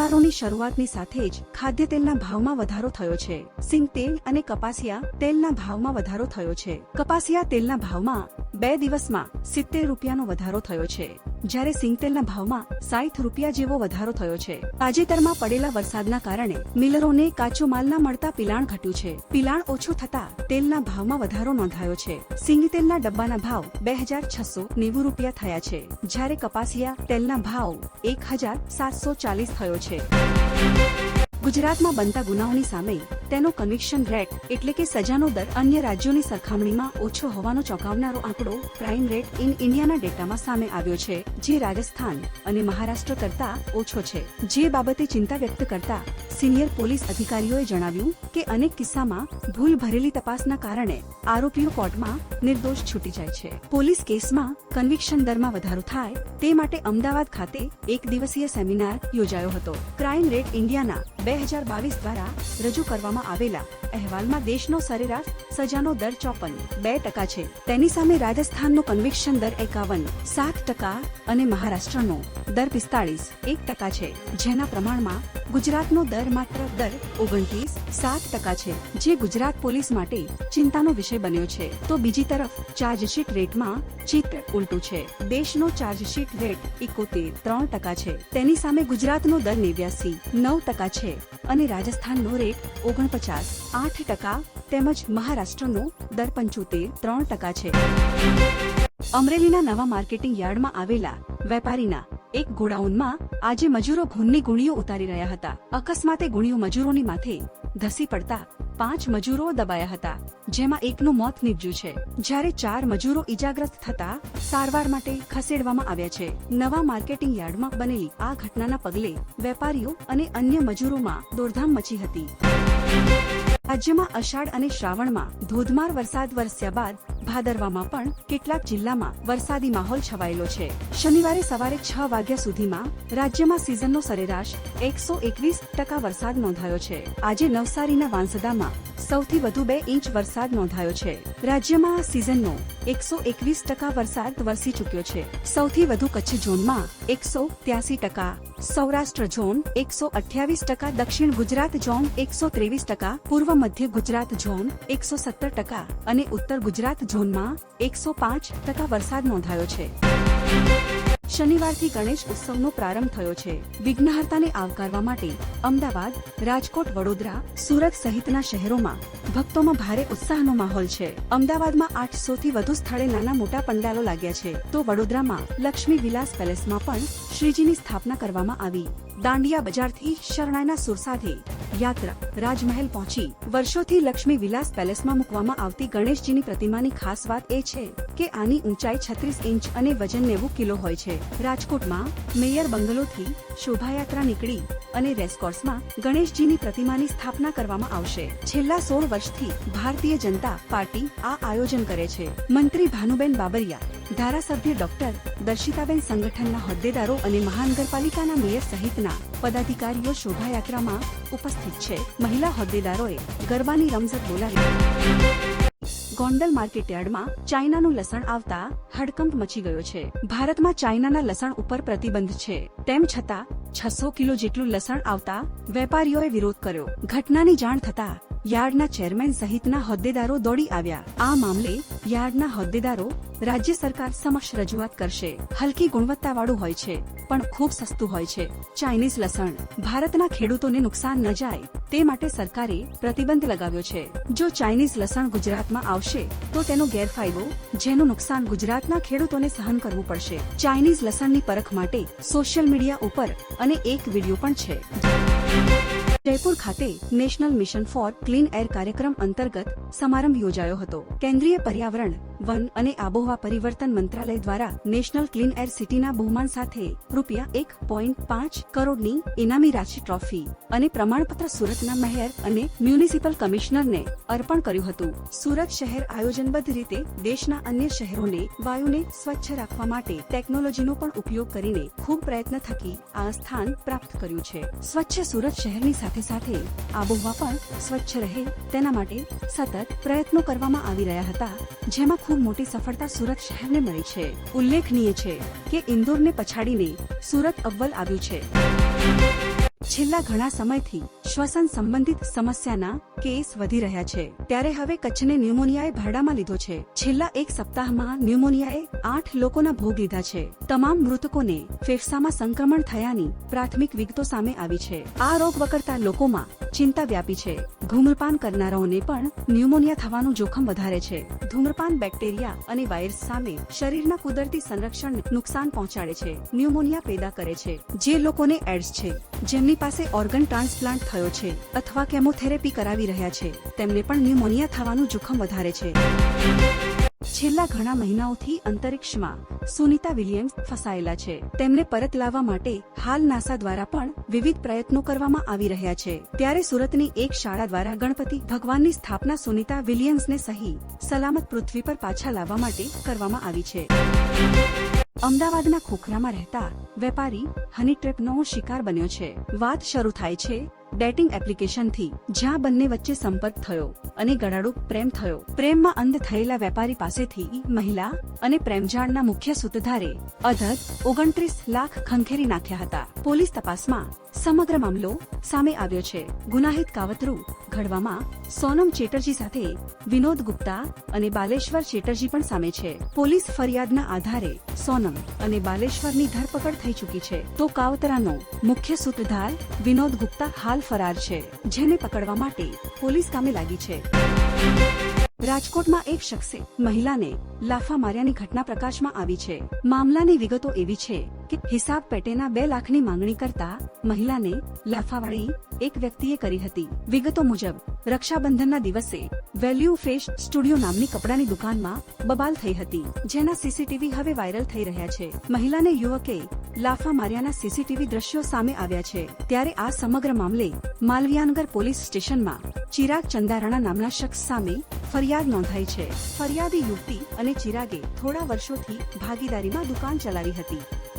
તહેવારોની શરૂઆતની સાથે જ ખાદ્ય તેલના ભાવમાં વધારો થયો છે. સિંગ તેલ અને કપાસિયા તેલના ભાવમાં વધારો થયો છે. કપાસિયા તેલના ભાવમાં બે દિવસમાં સિત્તેર રૂપિયાનો વધારો થયો છે. જ્યારે સિંગતેલના ભાવમાં સાઠ રૂપિયા જેવો વધારો થયો છે. તાજેતરમાં પડેલા વરસાદના કારણે મિલરોને કાચો માલ ના મળતા પિલાણ ઘટ્યું છે. પિલાણ ઓછું થતા તેલના ભાવમાં વધારો નોંધાયો છે. સિંગતેલના ડબ્બાના ભાવ બે હજાર છસો નેવું રૂપિયા થયા છે. જ્યારે કપાસિયા તેલના ભાવ એક હજાર સાતસો ચાલીસ થયો છે. ગુજરાતમાં બનતા ગુનાઓની સામે તેનો કન્વિક્શન રેટ એટલે કે સજાનો દર અન્ય રાજ્યોની સરખામણીમાં ઓછો હોવાનો ચોંકાવનારો આંકડો ક્રાઇમ રેટ ઇન ઇન્ડિયાના ડેટામાં સામે આવ્યો છે, જે રાજસ્થાન અને મહારાષ્ટ્ર કરતા ઓછો છે. જે બાબતે ચિંતા વ્યક્ત કરતા સિનિયર પોલીસ અધિકારીઓએ જણાવ્યું કે અનેક કિસ્સામાં ભૂલ ભરેલી તપાસના કારણે આરોપીઓ કોર્ટમાં નિર્દોષ છૂટી જાય છે. પોલીસ કેસમાં કન્વિક્શન દરમાં વધારો થાય તે માટે અમદાવાદ ખાતે એક દિવસીય સેમિનાર યોજાયો હતો. ક્રાઇમ રેટ ઇન્ડિયાના બે હજાર બાવીસ દ્વારા રજૂ કરવામાં આવેલા અહેવાલમાં દેશનો સરેરાશ, સજાનો દર ચોપન, બે ટકા છે. તેની સામે રાજસ્થાનનો કન્વિક્શન દર એકાવન, સાત ટકા અને મહારાષ્ટ્રનો દર પિસ્તાળીસ, એક ટકા છે. જેના પ્રમાણમાં ગુજરાતનો દર માત્ર દર ઓગણત્રીસ, સાત ટકા છે. જે ગુજરાત પોલીસ માટે ચિંતાનો વિષય બન્યો છે. તો બીજી તરફ ચાર્જશીટ રેટમાં ચિત્ર ઉલટું છે. દેશનો ચાર્જશીટ રેટ એકોતેર, ત્રણ ટકા છે. તેની સામે ગુજરાતનો દર નેવ્યાસી, નવ ટકા છે. અને રાજસ્થાનનો રેટ ઓગણપચાસ, આઠ ટકા તેમજ મહારાષ્ટ્રનો દર પંચોતેર, ત્રણ ટકા છે. અમરેલીના નવા માર્કેટિંગ યાર્ડમાં આવેલા વેપારીના એક ગોડાઉનમાં આજે મજૂરો ઘૂનની ગુણીઓ ઉતારી રહ્યા હતા. અકસ્માતે ગુણીઓ મજૂરોની માથે ધસી પડતા પાંચ મજૂરો દબાયા હતા, જેમાં એકનું મોત નીપજ્યું છે. જ્યારે ચાર મજૂરો ઈજાગ્રસ્ત થતા, સારવાર માટે ખસેડવામાં આવ્યા છે. નવા માર્કેટિંગ યાર્ડમાં બનેલી આ ઘટનાના પગલે વેપારીઓ અને અન્ય મજૂરોમાં દોડધામ મચી હતી. રાજ્યમાં અષાઢ અને શ્રાવણમાં ધોધમાર વરસાદ વરસ્યા બાદ ભાદરવામાં પણ કેટલાક જિલ્લામાં વરસાદી માહોલ છવાયેલો છે. શનિવારે સવારે છ વાગ્યા સુધીમાં રાજ્યમાં સિઝનનો સરેરાશ એકસો એકવીસ ટકા વરસાદ નોંધાયો છે. આજે નવસારીના વાંસદામાં સૌથી વધુ બે ઇંચ વરસાદ નોંધાયો છે. રાજ્યમાં સિઝનનો એકસો એકવીસ ટકા વરસાદ વરસી ચૂક્યો છે. સૌથી વધુ કચ્છ ઝોનમાં એકસો ત્યાસી ટકા, સૌરાષ્ટ્ર ઝોન એકસો અઠ્યાવીસ ટકા, દક્ષિણ ગુજરાત ઝોન એકસો ત્રેવીસ ટકા, પૂર્વ મધ્ય ગુજરાત ઝોન એકસો સત્તર ટકા અને ઉત્તર ગુજરાત ઝોનમાં એકસો પાંચ ટકા વરસાદ નોંધાયો છે. શનિવારથી ગણેશ ઉત્સવનો પ્રારંભ થયો છે. વિઘ્નહર્તાને આવકારવા માટે અમદાવાદ, રાજકોટ, વડોદરા, સુરત સહિતના શહેરોમાં ભક્તોમાં ભારે ઉત્સાહનો માહોલ છે. અમદાવાદમાં આઠસો થી વધુ સ્થળે નાના મોટા પંડાલો લાગ્યા છે. તો વડોદરામાં લક્ષ્મી વિલાસ પેલેસમાં પણ શ્રીજીની સ્થાપના કરવામાં આવી. દાંડિયા બજારથી શરણાઈના સુર સાથે યાત્રા, રાજમહેલ પહોંચી. વર્ષોથી લક્ષ્મી વિલાસ પેલેસમાં મૂકવામાં આવતી ગણેશજીની પ્રતિમાની ખાસ વાત એ છે કે આની ઊંચાઈ છત્રીસ ઇંચ અને વજન નેવું કિલો હોય છે. રાજકોટમાં મેયર બંગલોથી શોભાયાત્રા નીકળી અને રેસકોર્સમાં ગણેશજીની પ્રતિમાની સ્થાપના કરવામાં આવશે. છેલ્લા સોળ વર્ષથી ભારતીય જનતા પાર્ટી આ આયોજન કરે છે. મંત્રી ભાનુબેન બાબરિયા, ધારાસભ્ય ડોક્ટર દર્શિતાબેન સંગઠનના હોદ્દેદારો અને મહાનગરપાલિકાના મેયર સહિતના પદાધિકારીઓ શોભાયાત્રામાં ઉપસ્થિત છે. મહિલા હોદ્દેદારોએ ગરબાની રમઝટ બોલાવી. ગોંડલ માર્કેટ યાર્ડમાં ચાઇનાનું લસણ આવતા હડકંપ મચી ગયો છે. ભારતમાં ચાઇનાના લસણ ઉપર પ્રતિબંધ છે. તેમ છતાં, છસો કિલો જેટલું લસણ આવતા વેપારીઓએ વિરોધ કર્યો. ઘટનાની જાણ થતા યાર્ડના ચેરમેન સહિતના હોદ્દેદારો દોડી આવ્યા. આ મામલે યાર્ડના હોદ્દેદારો રાજ્ય સરકાર સમક્ષ રજૂઆત કરશે. હલકી ગુણવત્તાવાળું હોય છે, પણ ખૂબ સસ્તું હોય છે. ચાઇનીઝ લસણ. ભારતના ખેડૂતોને નુકસાન ન જાય, તે માટે સરકારે પ્રતિબંધ લગાવ્યો છે. જો ચાઇનીઝ લસણ ગુજરાતમાં આવશે, તો તેનો ગેરફાયદો, જેનું નુકસાન ગુજરાતના ખેડૂતોને સહન કરવું પડશે. ચાઇનીઝ લસણની પરખ માટે સોશિયલ મીડિયા ઉપર અને એક વીડિયો પણ છે. જયપુર ખાતે national mission for clean air કાર્યક્રમ અંતર્ગત સમારંભ યોજાયો હતો. કેન્દ્રીય પર્યાવરણ વન અને આબોહવા પરિવર્તન મંત્રાલય દ્વારા નેશનલ ક્લીન એર સિટીના બહુમાન સાથે રૂપિયા એક પોઈન્ટ પાંચ કરોડની ઇનામી રાશિ ટ્રોફી અને પ્રમાણપત્ર સુરતના મેયર અને મ્યુનિસિપલ કમિશનરને અર્પણ કર્યું હતું. સુરત શહેર આયોજનબદ્ધ રીતે દેશના અન્ય શહેરોને વાયુને સ્વચ્છ રાખવા માટે ટેકનોલોજીનો પણ ઉપયોગ કરીને ખૂબ પ્રયત્ન થકી આ સ્થાન પ્રાપ્ત કર્યું છે. સ્વચ્છ સુરત શહેરની સાથે સાથે આબોહવા પણ સ્વચ્છ રહે તેના માટે સતત પ્રયત્નો કરવામાં આવી રહ્યા હતા, જેમાં ખૂબ મોટી સફળતા સુરત શહેરને મળી છે. ઉલ્લેખનીય છે કે ઇન્દોરને પછાડીને સુરત અવ્વલ આવ્યું છે. છેલ્લા ઘણા સમયથી શ્વસન સંબંધિત સમસ્યાના કેસ વધી રહ્યા છે. ત્યારે હવે કચ્છને ન્યુમોનિયાએ ભરડામાં લીધો છે. છેલ્લા એક સપ્તાહમાં ન્યુમોનિયાએ આઠ લોકોના ભોગ લીધા છે. તમામ મૃતકોને ફેફસામાં સંક્રમણ થયાની પ્રાથમિક વિગતો સામે આવી છે. આ રોગ વકરતા લોકોમાં ચિંતા વ્યાપી છે. ધૂમ્રપાન કરનારાઓને પણ ન્યુમોનિયા થવાનું જોખમ વધારે છે. ધૂમ્રપાન બેક્ટેરિયા અને વાયરસ સામે શરીરના કુદરતી સંરક્ષણ નુકસાન પહોંચાડે છે. ન્યુમોનિયા પેદા કરે છે. જે લોકોને એડ્સ છે. જેમની પાસે ઓર્ગન ટ્રાન્સપ્લાન્ટ થયો છે અથવા કેમોથેરેપી કરાવી રહ્યા છે. તેમને પણ ન્યુમોનિયા થવાનું જોખમ વધારે છે. છેલ્લા ઘણા મહિનાઓથી અંતરિક્ષમાં સુનિતા વિલિયમ્સ ફસાયેલા છે. તેમને પરત લાવવા માટે હાલ નાસા દ્વારા પણ વિવિધ પ્રયત્નો કરવામાં આવી રહ્યા છે. ત્યારે સુરતની એક શાળા દ્વારા ગણપતિ ભગવાનની સ્થાપના સુનિતા વિલિયમ્સને સહી, સલામત પૃથ્વી પર પાછા લાવવા માટે કરવામાં આવી છે. અમદાવાદના ખોખરામાં રહેતા વેપારી હની ટ્રેપનો શિકાર બન્યો છે. વાત શરૂ થાય છે ડેટિંગ એપ્લિકેશનથી, જ્યાં બંને વચ્ચે સંપર્ક થયો અને ગળાડો પ્રેમ થયો. પ્રેમમાં અંધ થયેલા વેપારી પાસેથી મહિલા અને પ્રેમજાળના મુખ્ય સૂત્રધારે અધધ ઓગણત્રીસ લાખ ખંખેરી નાખ્યા હતા. પોલીસ તપાસમાં સમગ્ર મામલો સામે આવ્યો છે. ગુનાહિત કાવતરું ઘડવામાં સોનમ ચેટર્જી સાથે વિનોદ ગુપ્તા અને બાલેશ્વર ચેટર્જી પણ સામે છે. પોલીસ ફરિયાદના આધારે સોનમ અને બાલેશ્વરની ધરપકડ થઈ ચૂકી છે. તો કાવતરાનો મુખ્ય સૂત્રધાર વિનોદ ગુપ્તા હાલ ફરાર છે, જેને પકડવા માટે પોલીસ કામે લાગી છે. રાજકોટમાં એક શખ્સે મહિલાને લાફા માર્યાની ઘટના પ્રકાશમાં આવી છે. મામલાની વિગતો એવી છે કે હિસાબ પેટેના બે લાખની માંગણી કરતા મહિલાને લાફાવાળી એક વ્યક્તિએ કરી હતી. વિગતો મુજબ, રક્ષાબંધનના દિવસે વેલ્યુ ફેશ સ્ટુડિયો નામની કપડાની દુકાનમાં બબાલ થઈ હતી, જેના સીસીટીવી હવે વાયરલ થઈ રહ્યા છે. મહિલાને યુવકે લાફા માર્યાના સીસીટીવી દ્રશ્યો સામે આવ્યા છે. ત્યારે આ સમગ્ર મામલે માલવિયાનગર પોલીસ સ્ટેશનમાં ચિરાગ ચંદારાણા નામના શખ્સ સામે ફરિયાદ નોંધાઈ છે. ફરિયાદી યુવતી અને ચિરાગે થોડા વર્ષોથી ભાગીદારીમાં દુકાન ચલાવી હતી.